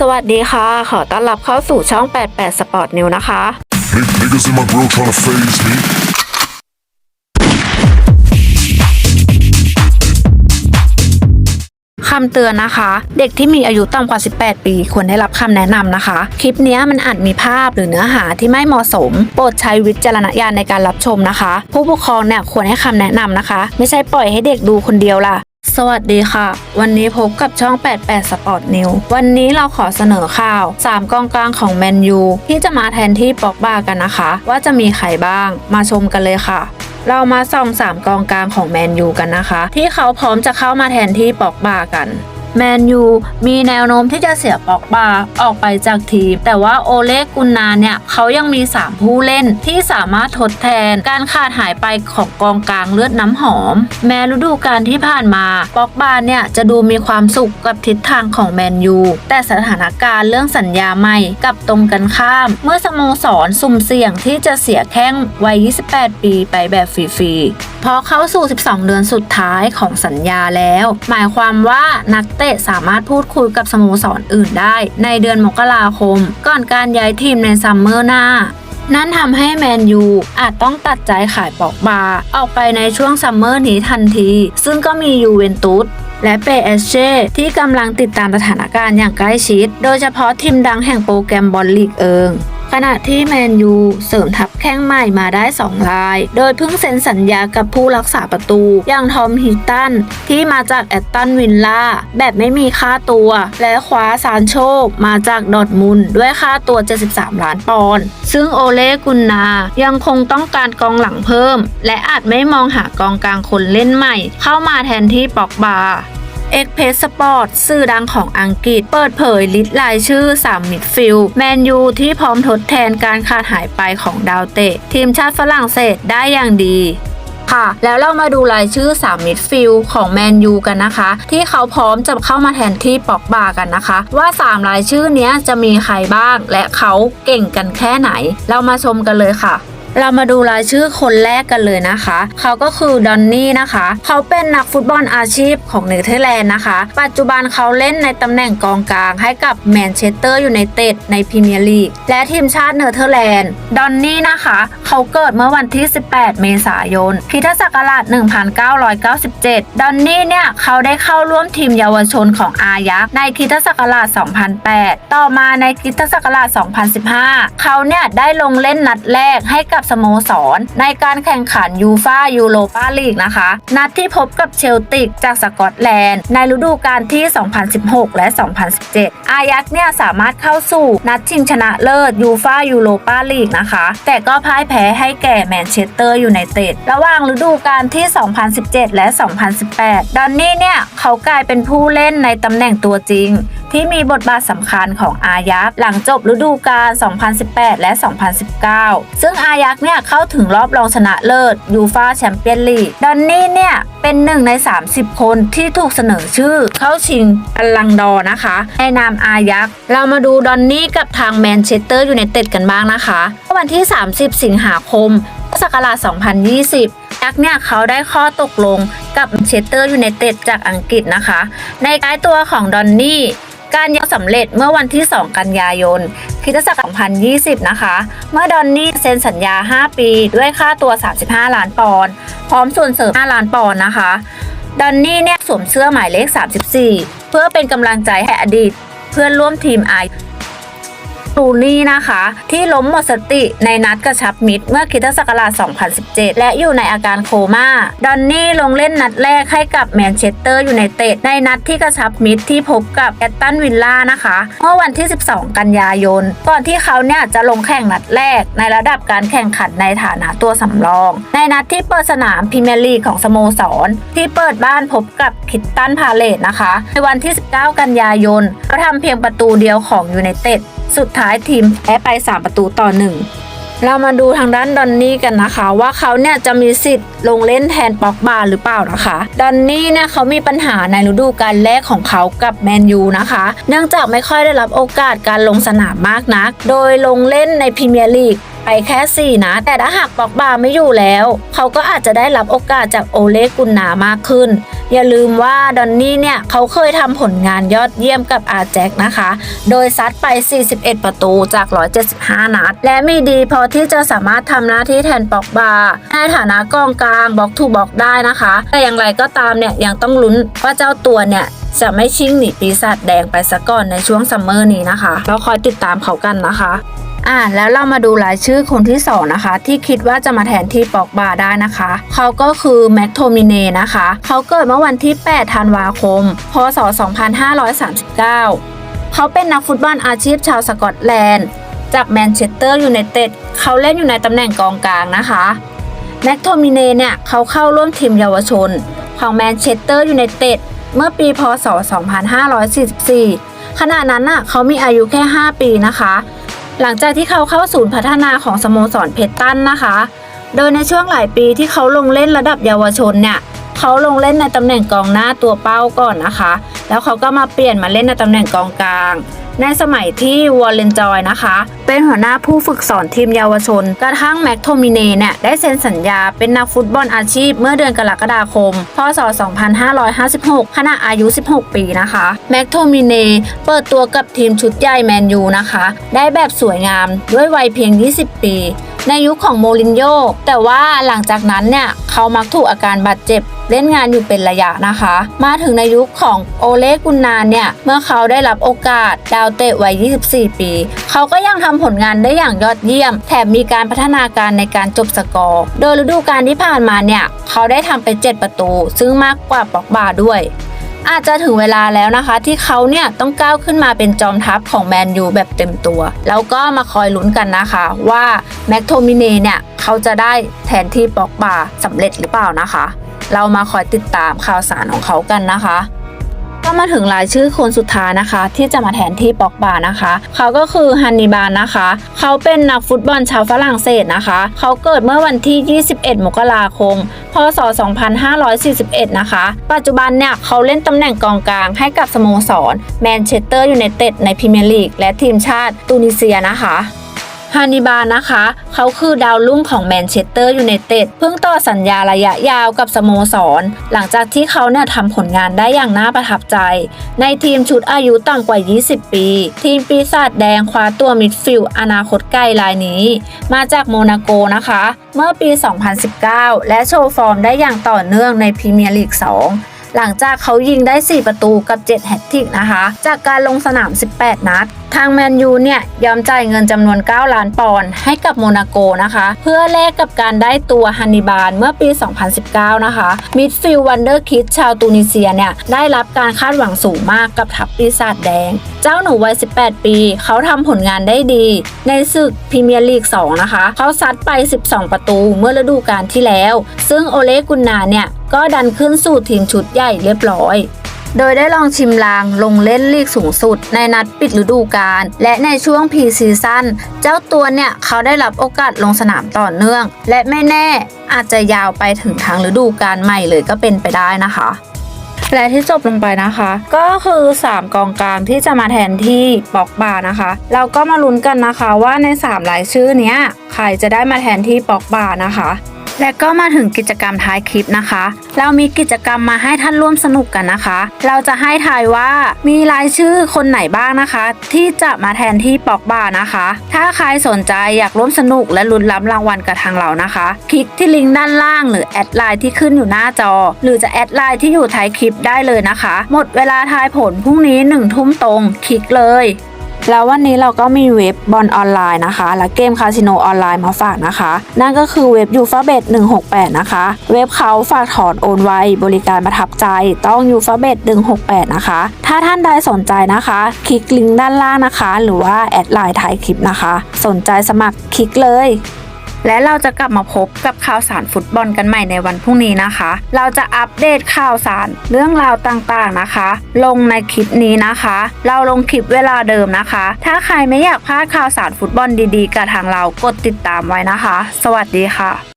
สวัสดีค่ะ ขอต้อนรับเข้าสู่ช่อง 88 Sport New นะคะ คำเตือนนะคะ เด็กที่มีอายุต่ำกว่า 18 ปี ควรได้รับคำแนะนำนะคะ คลิปนี้มันอาจมีภาพหรือเนื้อหาที่ไม่เหมาะสม โปรดใช้วิจารณญาณในการรับชมนะคะ ผู้ปกครองเนี่ยควรให้คำแนะนำนะคะ ไม่ใช่ปล่อยให้เด็กดูคนเดียวล่ะสวัสดีค่ะ วันนี้พบกับช่อง 88 Sport New วันนี้เราขอเสนอข่าว 3 กองกลางของแมนยูที่จะมาแทนที่ปอกบากันนะคะ ว่าจะมีใครบ้างมาชมกันเลยค่ะ เรามาส่อง3กองกลางของแมนยูกันนะคะ ที่เขาพร้อมจะเข้ามาแทนที่ปอกบากัน แมนยูมีแนวโน้มที่จะเสียปอกบาออกไปจากทีม แต่ว่าโอเล็กกุนนาเนี่ยเขายังมี 3 ผู้เล่นที่สามารถทดแทนการขาดหายไปของกองกลางเลือดน้ำหอม แม้ฤดูกาลที่ผ่านมาปอกบาเนี่ยจะดูมีความสุขกับทิศทางของแมนยูแต่สถานการณ์เรื่องสัญญาใหม่กับตรงกันข้าม เมื่อสโมสรสุ่มเสี่ยงที่จะเสียแข้งวัย 28 ปีไปแบบฟรีๆพอเข้าสู่ 12 เดือนสุดท้ายของสัญญาแล้ว หมายความว่านักเตะสามารถพูดคุยกับสโมสรออื่นได้ ในเดือนมกราคม ก่อนการย้ายทีมในซัมเมอร์หน้านั่นทำให้แมนยูอาจต้องตัดใจขายปอกบาออกไปในช่วงซัมเมอร์นี้ทันที ซึ่งก็มียูเวนตุสและเปเอเช่ที่กำลังติดตามสถานการณ์อย่างใกล้ชิด โดยเฉพาะทีมดังแห่งโปรแกรมบอลลีกเอิง ขณะที่แมนยูเสริมทัพแข้งใหม่มาได้ 2 ราย โดยเพิ่งเซ็นสัญญากับผู้รักษาประตู อย่างทอมฮิตตัน ที่มาจากแอตตันวินล่า แบบไม่มีค่าตัว และคว้าซานโชมาจากดอร์ทมุนด้วยค่าตัว 73 ล้านปอนด์ซึ่งโอเลกุนนายังคงต้องการกองหลังเพิ่ม และอาจไม่มองหากองกลางคนเล่นใหม่ เข้ามาแทนที่ปอกบา เอ็กเพสสปอร์ตสื่อดังของอังกฤษ เปิดเผยลิสต์รายชื่อ3มมิดฟิลด์แมนยูที่พร้อมทดแทนการขาดหายไปของดาวเตะ ทีมชาติฝรั่งเศสได้อย่างดีค่ะแล้วเรามาดูรายชื่อ 3 มิดฟิลของแมนยูกันนะคะ ที่เขาพร้อมจะเข้ามาแทนที่ปอกบากันนะคะ ว่า 3 รายชื่อนี้จะมีใครบ้าง และเขาเก่งกันแค่ไหน เรามาชมกันเลยค่ะ เรามาดูรายชื่อคนแรกกันเลยนะคะ เขาก็คือดอนนี่นะคะ เขาเป็นนักฟุตบอลอาชีพของเนเธอร์แลนด์นะคะ ปัจจุบันเขาเล่นในตำแหน่งกองกลางให้กับแมนเชสเตอร์อยูไนเต็ดในพรีเมียร์ลีกและทีมชาติเนเธอร์แลนด์ ดอนนี่นะคะ เขาเกิดเมื่อวันที่ 18 เมษายนคริสตศักราช 1997 ดอนนี่เนี่ยเขาได้เข้าร่วมทีมเยาวชนของอายักษ์ในคริสตศักราช 2008 ต่อมาในคริสตศักราช 2015 เขาเนี่ยได้ลงเล่นนัดแรกให้กับสโมสร ในการแข่งขันยูฟายูโรปาลีกนะคะ นัดที่พบกับเชลติกจากสกอตแลนด์ ในฤดูกาลที่ 2016 และ 2017 อายักษ์เนี่ยสามารถเข้าสู่นัดชิงชนะเลิศยูฟายูโรปาลีกนะคะ แต่ก็พ่ายแพ้ให้แก่แมนเชสเตอร์ยูไนเต็ดระหว่างฤดูกาลที่ 2017 และ 2018 ดอนนี่เนี่ยเขากลายเป็นผู้เล่นในตำแหน่งตัวจริง ที่มีบทบาทสำคัญของอายักษ์หลังจบฤดูกาล 2018 และ 2019 ซึ่งอายักษ์เนี่ยเข้าถึงรอบรองชนะเลิศยูฟาแชมเปี้ยนลีกดอนนี่เนี่ยเป็นหนึ่งใน 30 คนที่ถูกเสนอชื่อเข้าชิงอัลลังดอนะคะ ในนามอายักษ์เรามาดูดอนนี่กับทางแมนเชสเตอร์ยูไนเต็ดกันบ้างนะคะ วันที่ 30 สิงหาคมพุทธศักราช 2020ยักษ์เนี่ยเขาได้ข้อตกลงกับเชสเตอร์ยูไนเต็ดจากอังกฤษนะคะ ในท้ายตัวของดอนนี่ การยังสำเร็จเมื่อวันที่ 2 กันยายนคริศักราช2020 นะคะ เมื่อดอนนี่เซ็นสัญญา 5 ปีด้วยค่าตัว 35 ล้านปอนด์พร้อมส่วนเสริม 5 ล้านปอนด์นะคะดอนนี่เนี่ยสวมเสื้อหมายเลข 34 เพื่อเป็นกำลังใจให้อดีต เพื่อนร่วมทีมไอ ตูนี่นะคะ ที่ล้มหมดสติในนัดกระชับมิตรเมื่อคริสตศักราช 2017 และอยู่ในอาการโคม่า ดอนนี่ลงเล่นนัดแรกให้กับแมนเชสเตอร์ยูไนเต็ดในนัดที่กระชับมิตรที่พบกับแอตตันวิลล่านะคะ เมื่อวันที่ 12 กันยายน ก่อนที่เขาเนี่ยจะลงแข่งนัดแรกในระดับการแข่งขันในฐานะตัวสำรอง ในนัดที่เปิดสนามพรีเมียร์ลีกของสโมสร ที่เปิดบ้านพบกับคิตตันพาเลตนะคะ ในวันที่ 19 กันยายนเขาทำเพียงประตูเดียวของยูไนเต็ด สุดท้ายทีมแพ้ไป 3 ประตูต่อ 1 เรามาดูทางด้านดอนนี่กันนะคะ ว่าเขาเนี่ยจะมีสิทธิ์ลงเล่นแทนป็อกบาหรือเปล่านะคะดอนนี่เนี่ยเขามีปัญหาในฤดูกาลแรกของเขากับแมนยูนะคะ เนื่องจากไม่ค่อยได้รับโอกาสการลงสนามมากนัก โดยลงเล่นในพรีเมียร์ลีก ไปแค่ 4 นะ แต่ถ้าหากปอกบาไม่อยู่แล้ว เขาก็อาจจะได้รับโอกาสจากโอเลกุนนามากขึ้น อย่าลืมว่าดอนนี่เนี่ย เขาเคยทำผลงานยอดเยี่ยมกับอาแจ็คนะคะ โดยซัดไป 41 ประตูจาก 175 นัด และมีดีพอที่จะสามารถทำหน้าที่แทนปอกบาในฐานะกองกลางบล็อกทูบล็อกได้นะคะ แต่อย่างไรก็ตามเนี่ยยังต้องลุ้นว่าเจ้าตัวเนี่ยจะไม่ชิ่งหนีปีศาจแดงไปซะก่อนในช่วงซัมเมอร์นี้นะคะ เราคอยติดตามเขากันนะคะ อ่าแล้วเรามาดูรายชื่อคนที่ 2 นะคะ ที่คิดว่าจะมาแทนที่ปอกบาได้นะคะ เขาก็คือแม็กโทมิเนนะคะ เขาเกิดเมื่อวันที่ 8 ธันวาคม พศ 2539 เขาเป็นนักฟุตบอลอาชีพชาวสกอตแลนด์ จากแมนเชสเตอร์ยูไนเต็ดเขาเล่นอยู่ในตำแหน่งกองกลางนะคะแม็กโทมิเนเนี่ยเขาเข้าร่วมทีมเยาวชน ของแมนเชสเตอร์ยูไนเต็ดเมื่อปี พศ 2544 ขณะนั้นน่ะเขามีอายุแค่ 5 ปีนะคะ หลังจากที่เขาเข้าศูนย์พัฒนาของสโมสรเพชรตันนะคะ โดยในช่วงหลายปีที่เขาลงเล่นระดับเยาวชนเนี่ยเขาลงเล่นในตำแหน่งกองหน้าตัวเป้าก่อนนะคะ แล้วเขาก็มาเปลี่ยนมาเล่นในตำแหน่งกองกลาง ในสมัยที่วอลเลนจอยนะคะ เป็นหัวหน้าผู้ฝึกสอนทีมเยาวชน กระทั่งแม็กโทมิเนเนี่ยได้เซ็นสัญญาเป็นนักฟุตบอลอาชีพเมื่อเดือนกรกฎาคม พศ 2556 ขณะอายุ 16 ปีนะคะ แม็กโทมิเน่เปิดตัวกับทีมชุดใหญ่แมนยูนะคะ ได้แบบสวยงามด้วยวัยเพียง 20 ปี ในยุคของโมรินโญ่แต่ว่าหลังจากนั้นเนี่ยเขามักถูกอาการบาดเจ็บเล่นงานอยู่เป็นระยะนะคะ มาถึงในยุคของโอเลกุนนานเนี่ย เมื่อเขาได้รับโอกาสดาวเตะวัย 24 ปี เขาก็ยังทำผลงานได้อย่างยอดเยี่ยม แถมมีการพัฒนาการในการจบสกอร์ โดยฤดูกาลที่ผ่านมาเนี่ย เขาได้ทำไป 7 ประตู ซึ่งมากกว่าปอกบาด้วย อาจจะถึงเวลาแล้วนะคะ ที่เขาเนี่ยต้องก้าวขึ้นมาเป็นจอมทัพของแมนยูแบบเต็มตัว แล้วก็มาคอยลุ้นกันนะคะว่าแม็กโทมิเนเนี่ยเขาจะได้แทนที่ปอกบาสำเร็จหรือเปล่านะคะ เรามาคอยติดตามข่าวสารของเขากันนะคะ ก็มาถึงรายชื่อคนสุดท้ายนะคะ ที่จะมาแทนที่ปอกบานะคะ เขาก็คือฮันนิบาลนะคะ เขาเป็นนักฟุตบอลชาวฝรั่งเศสนะคะ เขาเกิดเมื่อวันที่ 21 มกราคม พศ 2541 นะคะ ปัจจุบันเนี่ยเขาเล่นตำแหน่งกองกลางให้กับสโมสรแมนเชสเตอร์ยูไนเต็ดในพรีเมียร์ลีกและทีมชาติตูนิเซียนะคะ ฮานิบาลนะคะ เขาคือดาวรุ่งของแมนเชสเตอร์ยูไนเต็ดเพิ่งต่อสัญญาระยะยาวกับสโมสร หลังจากที่เขาเนี่ยทำผลงานได้อย่างน่าประทับใจ ในทีมชุดอายุต่ำกว่า 20 ปี ทีมปีศาจแดงคว้าตัวมิดฟิลด์อนาคตไกลรายนี้ มาจากโมนาโกนะคะ เมื่อปี 2019 และโชว์ฟอร์มได้อย่างต่อเนื่องในพรีเมียร์ลีก 2 หลังจากเขายิงได้ 4 ประตูกับ 7 แฮตทริกนะคะ จากการลงสนาม 18 นัด ทางแมนยูเนี่ย ยอมจ่ายเงินจำนวน 9 ล้านปอนด์ให้กับโมนาโกนะคะ เพื่อแลกกับการได้ตัวฮันนิบาลเมื่อปี 2019 นะคะ มิดฟิลวันเดอร์คิดชาวตูนิเซียเนี่ย ได้รับการคาดหวังสูงมากกับทัพปีศาจแดง เจ้าหนูวัย 18 ปี เขาทำผลงานได้ดี ในศึกพรีเมียร์ลีก 2 นะคะ เขาซัดไป 12 ประตูเมื่อฤดูกาลที่แล้ว ซึ่งโอเลกุนนาเนี่ย ก็ดันขึ้นสู่ทีมชุดใหญ่เรียบร้อย โดยได้ลองชิมลางลงเล่นลีกสูงสุด ในนัดปิดฤดูกาลและในช่วงพีซีซั่นเจ้าตัวเนี่ยเขาได้รับโอกาสลงสนามต่อเนื่อง และไม่แน่อาจจะยาวไปถึงทางฤดูกาลใหม่เลยก็เป็นไปได้นะคะและที่จบลงไปนะคะ ก็คือ 3 กองกลางที่จะมาแทนที่ปอกบานะคะ เราก็มาลุ้นกันนะคะว่าใน 3 รายชื่อเนี้ย ใครจะได้มาแทนที่ปอกบานะคะ และก็มาถึงกิจกรรมท้ายคลิปนะคะ เรามีกิจกรรมมาให้ท่านร่วมสนุกกันนะคะ เราจะให้ทายว่ามีรายชื่อคนไหนบ้างนะคะ ที่จะมาแทนที่ปอกบานะคะ ถ้าใครสนใจอยากร่วมสนุกและลุ้นรับรางวัลกับทางเรานะคะ คลิกที่ลิงก์ด้านล่างหรือแอดไลน์ที่ขึ้นอยู่หน้าจอ หรือจะแอดไลน์ที่อยู่ท้ายคลิปได้เลยนะคะ หมดเวลาทายผลพรุ่งนี้หนึ่งทุ่มตรง คลิกเลย แล้ววันนี้เราก็มีเว็บบอลออนไลน์นะคะ และเกมคาสิโนออนไลน์มาฝากนะคะ นั่นก็คือเว็บยูฟาเบต168 นะคะ เว็บเขาฝากถอนโอนไวบริการประทับใจต้องยูฟาเบต168 นะคะ ถ้าท่านใดสนใจนะคะ คลิกลิงก์ด้านล่างนะคะ หรือว่าแอดไลน์ถ่ายคลิปนะคะ สนใจสมัครคลิกเลย และเราจะกลับมาพบกับข่าวสารฟุตบอลกันใหม่ในวันพรุ่งนี้นะคะ เราจะอัปเดตข่าวสารเรื่องราวต่างๆนะคะ ลงในคลิปนี้นะคะ เราลงคลิปเวลาเดิมนะคะ ถ้าใครไม่อยากพลาดข่าวสารฟุตบอลดีๆ กับทางเรากดติดตามไว้นะคะ สวัสดีค่ะ